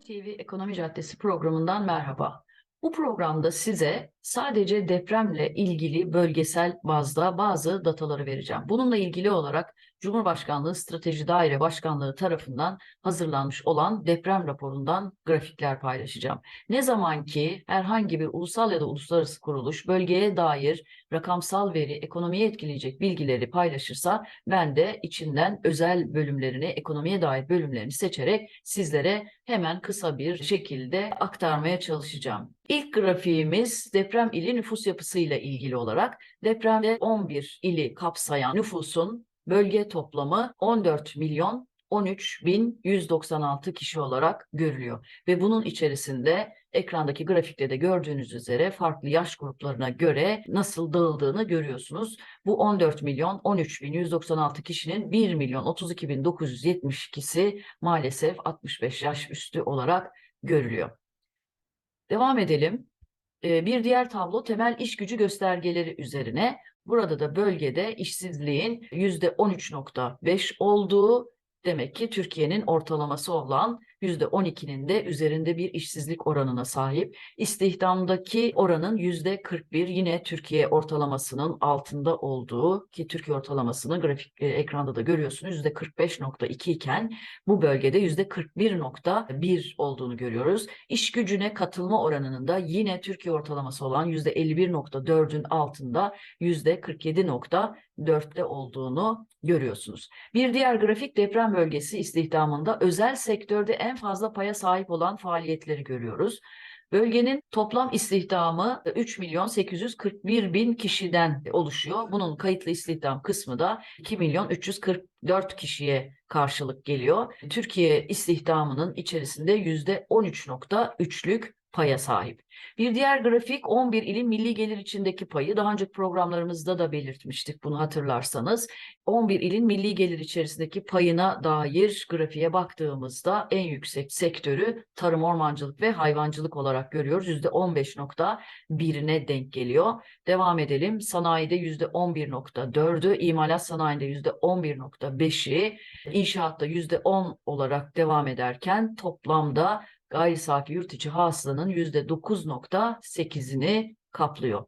TV Ekonomi Caddesi programından merhaba. Bu programda size sadece depremle ilgili bölgesel bazda bazı dataları vereceğim. Bununla ilgili olarak Cumhurbaşkanlığı Strateji Daire Başkanlığı tarafından hazırlanmış olan deprem raporundan grafikler paylaşacağım. Ne zaman ki herhangi bir ulusal ya da uluslararası kuruluş bölgeye dair rakamsal veri, ekonomiyi etkileyecek bilgileri paylaşırsa ben de içinden özel bölümlerini, ekonomiye dair bölümlerini seçerek sizlere hemen kısa bir şekilde aktarmaya çalışacağım. İlk grafiğimiz deprem ili nüfus yapısıyla ilgili olarak depremde 11 ili kapsayan nüfusun bölge toplamı 14 milyon 13.196 kişi olarak görülüyor. Ve bunun içerisinde ekrandaki grafikte de gördüğünüz üzere farklı yaş gruplarına göre nasıl dağıldığını görüyorsunuz. Bu 14 milyon 13.196 kişinin 1 milyon 32.972'si maalesef 65 yaş üstü olarak görülüyor. Devam edelim. Ee, bir diğer tablo temel iş gücü göstergeleri üzerine. Burada da bölgede işsizliğin %13.5 olduğu demek ki Türkiye'nin ortalaması olan %12'nin de üzerinde bir işsizlik oranına sahip. İstihdamdaki oranın %41 yine Türkiye ortalamasının altında olduğu ki Türkiye ortalamasını grafik e, ekranda da görüyorsunuz %45.2 iken bu bölgede %41.1 olduğunu görüyoruz. İş gücüne katılma oranının da yine Türkiye ortalaması olan %51.4'ün altında %47.4'te olduğunu görüyorsunuz. Bir diğer grafik deprem bölgesi istihdamında özel sektörde en fazla paya sahip olan faaliyetleri görüyoruz. Bölgenin toplam istihdamı 3 milyon 841 bin kişiden oluşuyor. Bunun kayıtlı istihdam kısmı da 2 milyon 344 kişiye karşılık geliyor. Türkiye istihdamının içerisinde %13.3'lük paya sahip. Bir diğer grafik 11 ilin milli gelir içindeki payı. Daha önceki programlarımızda da belirtmiştik bunu hatırlarsanız. 11 ilin milli gelir içerisindeki payına dair grafiğe baktığımızda en yüksek sektörü tarım, ormancılık ve hayvancılık olarak görüyoruz. %15.1'ine denk geliyor. Devam edelim. Sanayide %11.4'ü, imalat sanayinde %11.5'i, inşaatta %10 olarak devam ederken toplamda gayri safi yurt içi hasılanın %9.8'ini kaplıyor.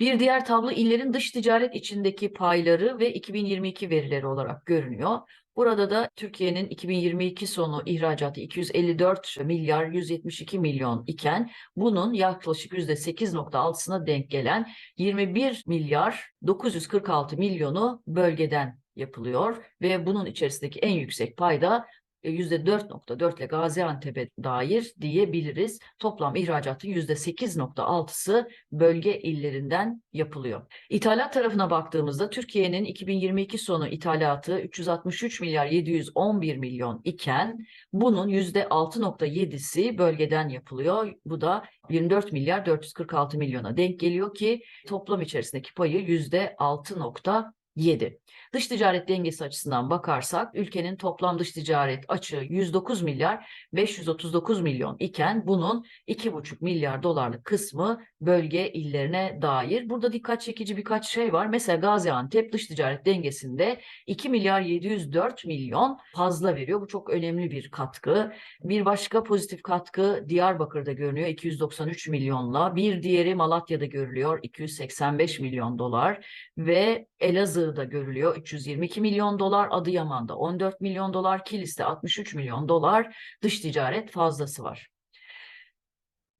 Bir diğer tablo illerin dış ticaret içindeki payları ve 2022 verileri olarak görünüyor. Burada da Türkiye'nin 2022 sonu ihracatı 254 milyar 172 milyon iken bunun yaklaşık %8.6'sına denk gelen 21 milyar 946 milyonu bölgeden yapılıyor ve bunun içerisindeki en yüksek payda %4.4 ile Gaziantep'e dair diyebiliriz. Toplam ihracatın %8.6'sı bölge illerinden yapılıyor. İthalat tarafına baktığımızda Türkiye'nin 2022 sonu ithalatı 363 milyar 711 milyon iken bunun %6.7'si bölgeden yapılıyor. Bu da 24 milyar 446 milyona denk geliyor ki toplam içerisindeki payı %6.7. 7. Dış ticaret dengesi açısından bakarsak ülkenin toplam dış ticaret açığı 109 milyar 539 milyon iken bunun 2,5 milyar dolarlık kısmı bölge illerine dair. Burada dikkat çekici birkaç şey var. Mesela Gaziantep dış ticaret dengesinde 2 milyar 704 milyon fazla veriyor. Bu çok önemli bir katkı. Bir başka pozitif katkı Diyarbakır'da görünüyor 293 milyonla. Bir diğeri Malatya'da görülüyor 285 milyon dolar ve Elazığ'da görülüyor 322 milyon dolar, Adıyaman'da 14 milyon dolar, Kilis'te 63 milyon dolar dış ticaret fazlası var.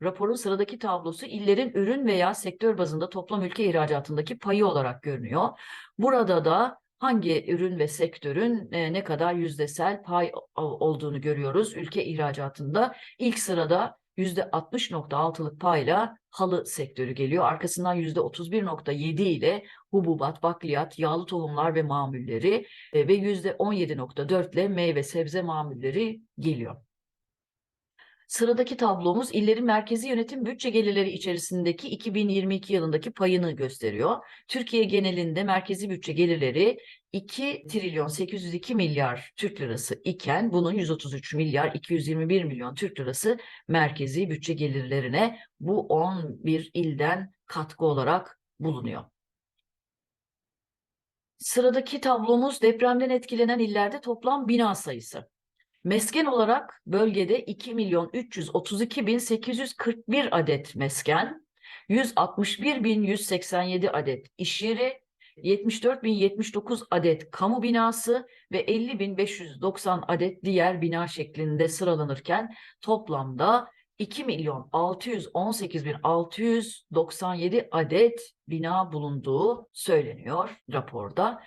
Raporun sıradaki tablosu illerin ürün veya sektör bazında toplam ülke ihracatındaki payı olarak görünüyor. Burada da hangi ürün ve sektörün e, ne kadar yüzdesel pay olduğunu görüyoruz ülke ihracatında. İlk sırada %60.6'lık payla halı sektörü geliyor. Arkasından %31.7 ile hububat, bakliyat, yağlı tohumlar ve mamulleri e, ve %17.4 ile meyve sebze mamulleri geliyor. Sıradaki tablomuz illerin merkezi yönetim bütçe gelirleri içerisindeki 2022 yılındaki payını gösteriyor. Türkiye genelinde merkezi bütçe gelirleri 2 trilyon 802 milyar Türk lirası iken bunun 133 milyar 221 milyon Türk lirası merkezi bütçe gelirlerine bu 11 ilden katkı olarak bulunuyor. Sıradaki tablomuz depremden etkilenen illerde toplam bina sayısı. Mesken olarak bölgede 2 milyon 332 bin 841 adet mesken, 161 bin 187 adet iş yeri, 74 bin 79 adet kamu binası ve 50 bin 590 adet diğer bina şeklinde sıralanırken toplamda 2 milyon 618 bin 697 adet bina bulunduğu söyleniyor raporda.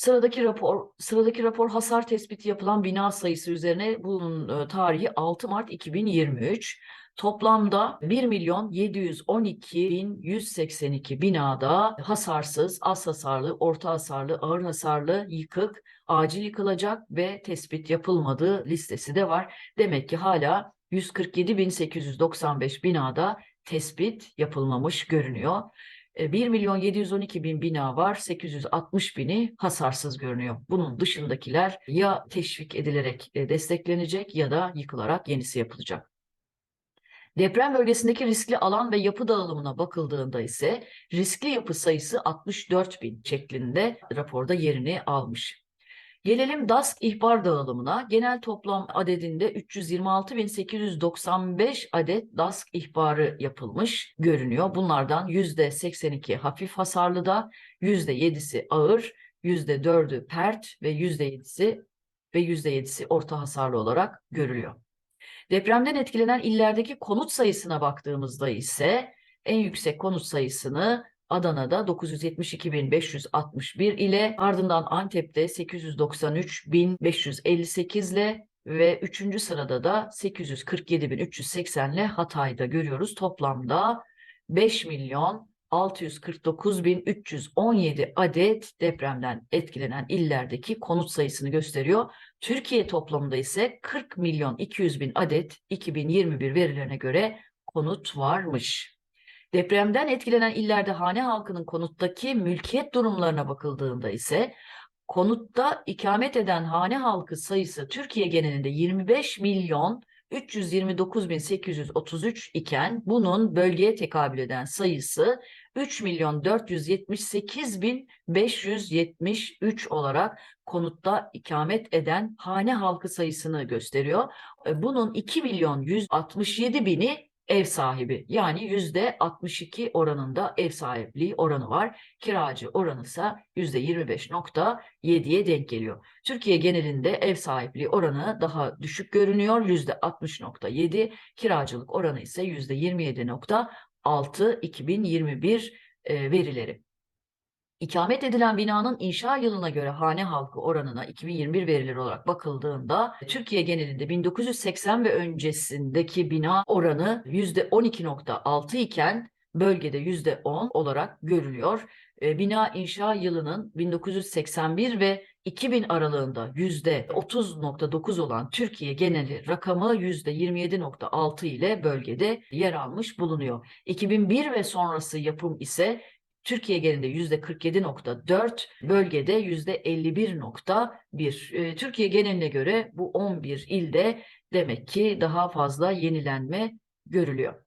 Sıradaki rapor, sıradaki rapor hasar tespiti yapılan bina sayısı üzerine bunun e, tarihi 6 Mart 2023. Toplamda 1 milyon 712 bin 182 binada hasarsız, az hasarlı, orta hasarlı, ağır hasarlı, yıkık, acil yıkılacak ve tespit yapılmadığı listesi de var. Demek ki hala 147.895 binada tespit yapılmamış görünüyor. 1 milyon 712 bin bina var, 860 bini hasarsız görünüyor. Bunun dışındakiler ya teşvik edilerek e, desteklenecek ya da yıkılarak yenisi yapılacak. Deprem bölgesindeki riskli alan ve yapı dağılımına bakıldığında ise riskli yapı sayısı 64 bin şeklinde raporda yerini almış. Gelelim DASK ihbar dağılımına. Genel toplam adedinde 326.895 adet DASK ihbarı yapılmış görünüyor. Bunlardan %82 hafif hasarlı da, %7'si ağır, %4'ü pert ve %7'si ve %7'si orta hasarlı olarak görülüyor. Depremden etkilenen illerdeki konut sayısına baktığımızda ise en yüksek konut sayısını Adana'da 972.561 ile ardından Antep'te 893.558 ile ve 3. sırada da 847.380 ile Hatay'da görüyoruz. Toplamda 5 milyon 649.317 adet depremden etkilenen illerdeki konut sayısını gösteriyor. Türkiye toplamında ise 40 milyon 200 bin adet 2021 verilerine göre konut varmış. Depremden etkilenen illerde hane halkının konuttaki mülkiyet durumlarına bakıldığında ise konutta ikamet eden hane halkı sayısı Türkiye genelinde 25 milyon 329.833 iken bunun bölgeye tekabül eden sayısı 3 milyon 478.573 olarak konutta ikamet eden hane halkı sayısını gösteriyor. Bunun 2 milyon 167 bini ev sahibi yani yüzde 62 oranında ev sahipliği oranı var. Kiracı oranı ise yüzde 25.7'ye denk geliyor. Türkiye genelinde ev sahipliği oranı daha düşük görünüyor. Yüzde 60.7 kiracılık oranı ise yüzde 27.6 2021 e, verileri. İkamet edilen binanın inşa yılına göre hane halkı oranına 2021 verileri olarak bakıldığında Türkiye genelinde 1980 ve öncesindeki bina oranı %12.6 iken bölgede %10 olarak görülüyor. E, bina inşa yılının 1981 ve 2000 aralığında %30.9 olan Türkiye geneli rakamı %27.6 ile bölgede yer almış bulunuyor. 2001 ve sonrası yapım ise Türkiye genelinde yüzde 47.4, bölgede yüzde 51.1. E, Türkiye geneline göre bu 11 ilde demek ki daha fazla yenilenme görülüyor.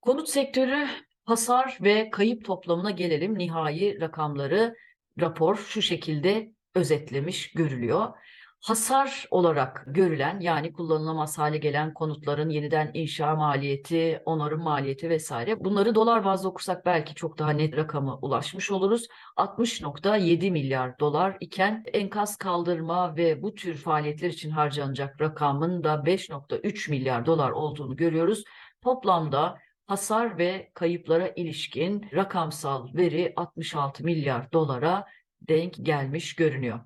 Konut sektörü hasar ve kayıp toplamına gelelim. Nihai rakamları rapor şu şekilde özetlemiş görülüyor hasar olarak görülen yani kullanılamaz hale gelen konutların yeniden inşa maliyeti, onarım maliyeti vesaire bunları dolar bazlı okursak belki çok daha net rakama ulaşmış oluruz. 60.7 milyar dolar iken enkaz kaldırma ve bu tür faaliyetler için harcanacak rakamın da 5.3 milyar dolar olduğunu görüyoruz. Toplamda hasar ve kayıplara ilişkin rakamsal veri 66 milyar dolara denk gelmiş görünüyor.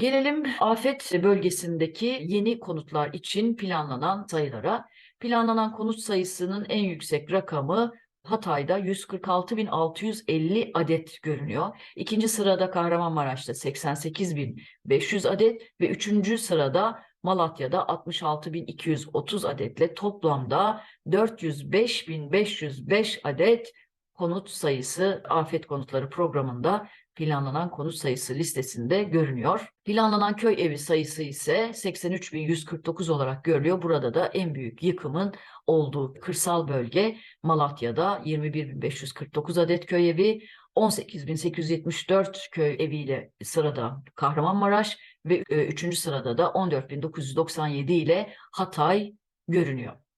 Gelelim afet bölgesindeki yeni konutlar için planlanan sayılara. Planlanan konut sayısının en yüksek rakamı Hatay'da 146.650 adet görünüyor. İkinci sırada Kahramanmaraş'ta 88.500 adet ve üçüncü sırada Malatya'da 66.230 adetle toplamda 405.505 adet konut sayısı afet konutları programında planlanan konut sayısı listesinde görünüyor. Planlanan köy evi sayısı ise 83.149 olarak görülüyor. Burada da en büyük yıkımın olduğu kırsal bölge Malatya'da 21.549 adet köy evi, 18.874 köy eviyle sırada Kahramanmaraş ve 3. sırada da 14.997 ile Hatay görünüyor.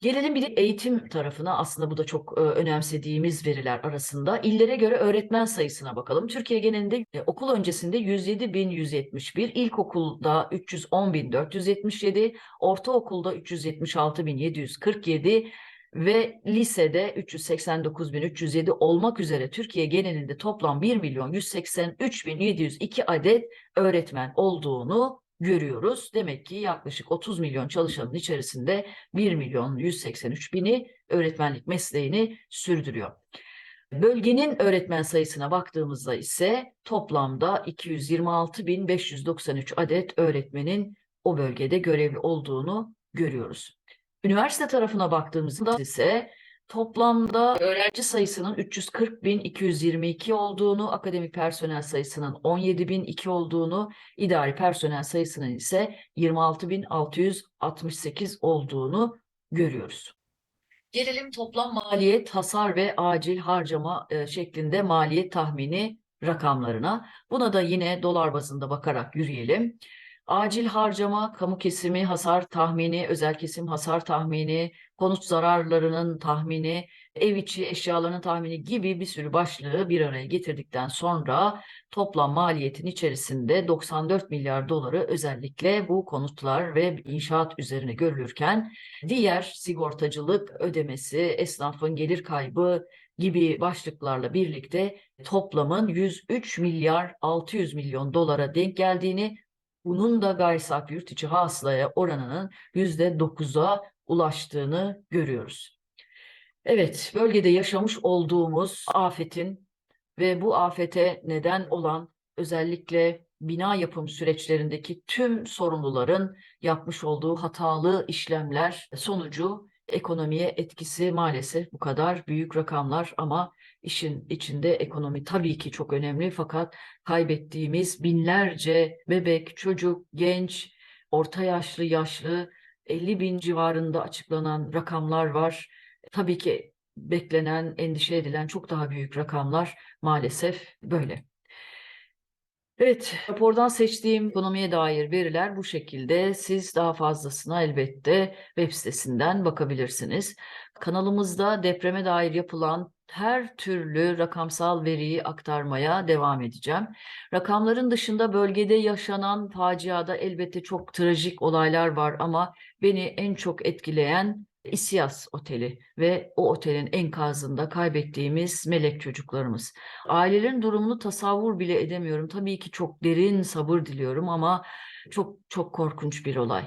Gelelim bir de eğitim tarafına aslında bu da çok e, önemsediğimiz veriler arasında. İllere göre öğretmen sayısına bakalım. Türkiye genelinde e, okul öncesinde 107.171, ilkokulda 310.477, ortaokulda 376.747 ve lisede 389.307 olmak üzere Türkiye genelinde toplam 1 milyon 183.702 adet öğretmen olduğunu görüyoruz. Demek ki yaklaşık 30 milyon çalışanın içerisinde 1 milyon 183 bini öğretmenlik mesleğini sürdürüyor. Bölgenin öğretmen sayısına baktığımızda ise toplamda 226.593 adet öğretmenin o bölgede görevli olduğunu görüyoruz. Üniversite tarafına baktığımızda ise toplamda öğrenci sayısının 340.222 olduğunu, akademik personel sayısının 17.002 olduğunu, idari personel sayısının ise 26.668 olduğunu görüyoruz. Gelelim toplam maliyet, hasar ve acil harcama e, şeklinde maliyet tahmini rakamlarına. Buna da yine dolar bazında bakarak yürüyelim. Acil harcama, kamu kesimi hasar tahmini, özel kesim hasar tahmini, konut zararlarının tahmini, ev içi eşyalarının tahmini gibi bir sürü başlığı bir araya getirdikten sonra toplam maliyetin içerisinde 94 milyar doları özellikle bu konutlar ve inşaat üzerine görülürken diğer sigortacılık ödemesi, esnafın gelir kaybı gibi başlıklarla birlikte toplamın 103 milyar 600 milyon dolara denk geldiğini bunun da gayri safi yurt içi hasılaya oranının %9'a ulaştığını görüyoruz. Evet, bölgede yaşamış olduğumuz afetin ve bu afete neden olan özellikle bina yapım süreçlerindeki tüm sorumluların yapmış olduğu hatalı işlemler sonucu ekonomiye etkisi maalesef bu kadar büyük rakamlar ama işin içinde ekonomi tabii ki çok önemli fakat kaybettiğimiz binlerce bebek, çocuk, genç, orta yaşlı, yaşlı 50 bin civarında açıklanan rakamlar var. Tabii ki beklenen, endişe edilen çok daha büyük rakamlar maalesef böyle. Evet, rapordan seçtiğim ekonomiye dair veriler bu şekilde. Siz daha fazlasına elbette web sitesinden bakabilirsiniz. Kanalımızda depreme dair yapılan her türlü rakamsal veriyi aktarmaya devam edeceğim. Rakamların dışında bölgede yaşanan faciada elbette çok trajik olaylar var ama beni en çok etkileyen İSİAS Oteli ve o otelin enkazında kaybettiğimiz melek çocuklarımız. Ailelerin durumunu tasavvur bile edemiyorum. Tabii ki çok derin sabır diliyorum ama çok çok korkunç bir olay.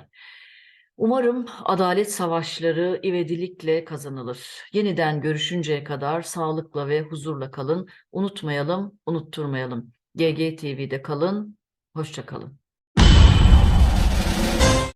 Umarım adalet savaşları ivedilikle kazanılır. Yeniden görüşünceye kadar sağlıkla ve huzurla kalın. Unutmayalım, unutturmayalım. GGTV'de kalın, hoşça kalın.